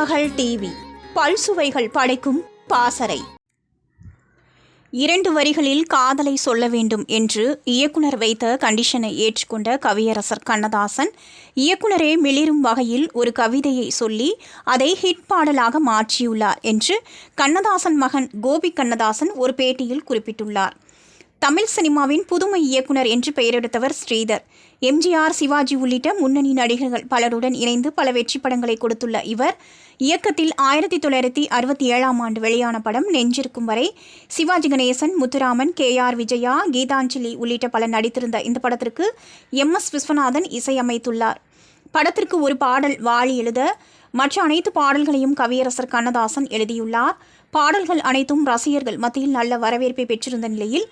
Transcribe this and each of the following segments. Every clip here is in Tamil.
மகள் டிவி. பல்சுவைகள் படைக்கும் பாசறை. இரண்டு வரிகளில் காதலை சொல்ல வேண்டும் என்று இயக்குனர் வைத்த கண்டிஷனை ஏற்றுக்கொண்ட கவியரசர் கண்ணதாசன் இயக்குனரே மிளிரும் வகையில் ஒரு கவிதையை சொல்லி அதை ஹிட் பாடலாக மாற்றியுள்ளார் என்று கண்ணதாசன் மகன் கோபி கண்ணதாசன் ஒரு பேட்டியில் குறிப்பிட்டுள்ளார். தமிழ் சினிமாவின் புதுமை இயக்குனர் என்று பெயரெடுத்தவர் ஸ்ரீதர். எம்ஜிஆர் சிவாஜி உள்ளிட்ட முன்னணி நடிகர்கள் பலருடன் இணைந்து பல வெற்றி படங்களை கொடுத்துள்ள இவர் இயக்கத்தில் ஆயிரத்தி தொள்ளாயிரத்தி அறுபத்தி ஏழாம் ஆண்டு வெளியான படம் நெஞ்சிருக்கும் வரை சிவாஜி கணேசன் முத்துராமன் கே ஆர் விஜயா கீதாஞ்சலி உள்ளிட்ட பலர் நடித்திருந்த இந்த படத்திற்கு எம் எஸ் விஸ்வநாதன் இசையமைத்துள்ளார். படத்திற்கு ஒரு பாடல் வாழி எழுத மற்ற அனைத்து பாடல்களையும் கவியரசர் கண்ணதாசன் எழுதியுள்ளார். பாடல்கள் அனைத்தும் ரசிகர்கள் மத்தியில் நல்ல வரவேற்பை பெற்றிருந்த நிலையில்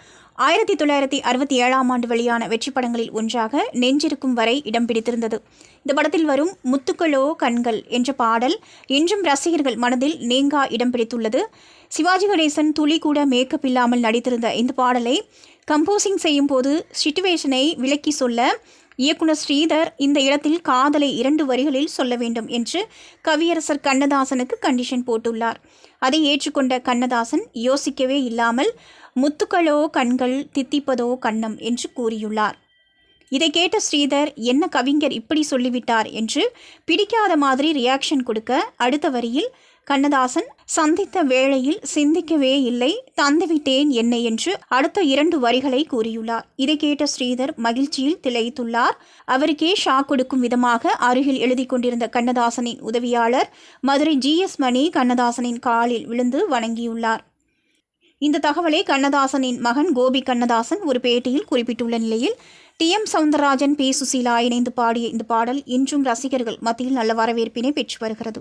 ஆயிரத்தி தொள்ளாயிரத்தி அறுபத்தி ஏழாம் ஆண்டு வெளியான வெற்றி படங்களில் ஒன்றாக நெஞ்சிருக்கும் வரை இடம் பிடித்திருந்தது. இந்த படத்தில் வரும் முத்துக்களோ கண்கள் என்ற பாடல் இன்றும் ரசிகர்கள் மனதில் நீங்கா இடம் பிடித்துள்ளது. சிவாஜி கணேசன் துளி கூட மேக்கப் இல்லாமல் நடித்திருந்த இந்த பாடலை கம்போசிங் செய்யும் போது சுச்சுவேஷனை விளக்கி சொல்ல இயக்குனர் ஸ்ரீதர் இந்த இடத்தில் காதலை இரண்டு வரிகளில் சொல்ல வேண்டும் என்று கவியரசர் கண்ணதாசனுக்கு கண்டிஷன் போட்டுள்ளார். அதை ஏற்றுக்கொண்ட கண்ணதாசன் யோசிக்கவே இல்லாமல் முத்துக்களோ கண்கள் தித்திப்பதோ கண்ணம் என்று கூறியுள்ளார். இதை கேட்ட ஸ்ரீதர் என்ன கவிஞர் இப்படி சொல்லிவிட்டார்? என்று பிடிக்காத மாதிரி ரியாக்ஷன் கொடுக்க அடுத்த வரியில் கண்ணதாசன் சந்தித்த வேளையில் சிந்திக்கவே இல்லை தந்துவிட்டேன் என்னை என்று அடுத்த இரண்டு வரிகளை கூறியுள்ளார். இதை கேட்ட ஸ்ரீதர் மகிழ்ச்சியில் திளைத்துள்ளார். அவருக்கே ஷாக் கொடுக்கும் விதமாக அருகில் எழுதி கொண்டிருந்த கண்ணதாசனின் உதவியாளர் மதுரை ஜிஎஸ் மணி கண்ணதாசனின் காலில் விழுந்து வணங்கியுள்ளார். இந்த தகவலை கண்ணதாசனின் மகன் கோபி கண்ணதாசன் ஒரு பேட்டியில் குறிப்பிட்டுள்ள நிலையில் T. M. Soundararajan P. Susheela இணைந்து பாடிய இந்த பாடல் இன்றும் ரசிகர்கள் மத்தியில் நல்ல வரவேற்பினை பெற்று வருகிறது.